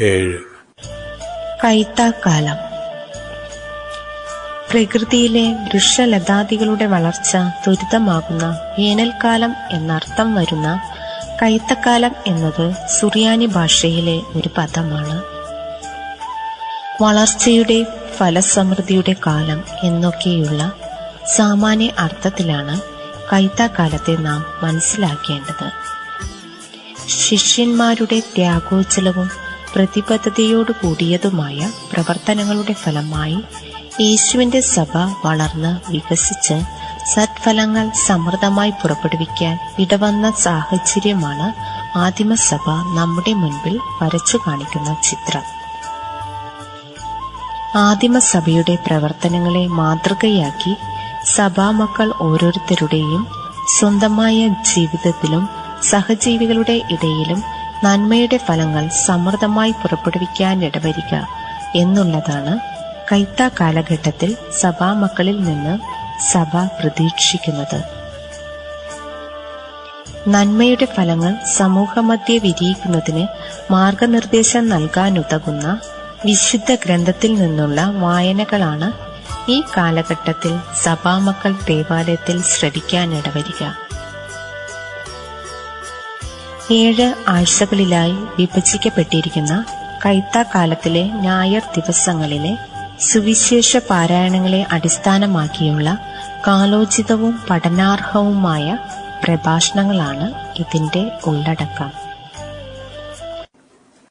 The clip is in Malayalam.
ഏഴ്. കൈത്താക്കാലം. പ്രകൃതിയിലെ വൃക്ഷലതാദികളുടെ വളർച്ച ത്വരിതമാകുന്ന വേനൽക്കാലം എന്നർത്ഥം വരുന്ന കൈത്തക്കാലം എന്നത് സുറിയാനി ഭാഷയിലെ ഒരു പദമാണ്. വളർച്ചയുടെ ഫലസമൃദ്ധിയുടെ കാലം എന്നൊക്കെയുള്ള സാമാന്യ അർത്ഥത്തിലാണ് കൈത്താക്കാലത്തെ നാം മനസ്സിലാക്കേണ്ടത്. ശിഷ്യന്മാരുടെ ത്യാഗോജ്ജലവും പ്രതിബദ്ധതയോടു കൂടിയതുമായ പ്രവർത്തനങ്ങളുടെ ഫലമായി യേശുവിന്റെ സഭ വളർന്ന് വികസിച്ച് സത്ഫലങ്ങൾ സമൃദ്ധമായി പുറപ്പെടുവിക്കാൻ ഇടവന്ന സാഹചര്യമാണ് ആദിമസഭ നമ്മുടെ മുൻപിൽ വരച്ചു കാണിക്കുന്ന ചിത്രം. ആദിമസഭയുടെ പ്രവർത്തനങ്ങളെ മാതൃകയാക്കി സഭാമക്കൾ ഓരോരുത്തരുടെയും സ്വന്തമായ ജീവിതത്തിലും സഹജീവികളുടെ ഇടയിലും നന്മയുടെ ഫലങ്ങൾ സമൃദ്ധമായി പുറപ്പെടുവിക്കാനിടവരിക എന്നുള്ളതാണ് കൈത്ത കാലഘട്ടത്തിൽ സഭാമക്കളിൽ നിന്ന് സഭ പ്രതീക്ഷിക്കുന്നത്. നന്മയുടെ ഫലങ്ങൾ സമൂഹമധ്യ വിരിയിക്കുന്നതിന് മാർഗനിർദ്ദേശം നൽകാനുതകുന്ന വിശുദ്ധ ഗ്രന്ഥത്തിൽ നിന്നുള്ള വായനകളാണ് ഈ കാലഘട്ടത്തിൽ സഭാമക്കൾ ദേവാലയത്തിൽ ശ്രവിക്കാനിടവരിക ഏഴ് ആഴ്ചകളിലായി വിഭജിക്കപ്പെട്ടിരിക്കുന്ന കൈത്താക്കാലത്തിലെ ഞായർ ദിവസങ്ങളിലെ സുവിശേഷ പാരായണങ്ങളെ അടിസ്ഥാനമാക്കിയുള്ള കാലോചിതവും പഠനാർഹവുമായ പ്രഭാഷണങ്ങളാണ് ഇതിന്റെ ഉള്ളടക്കം.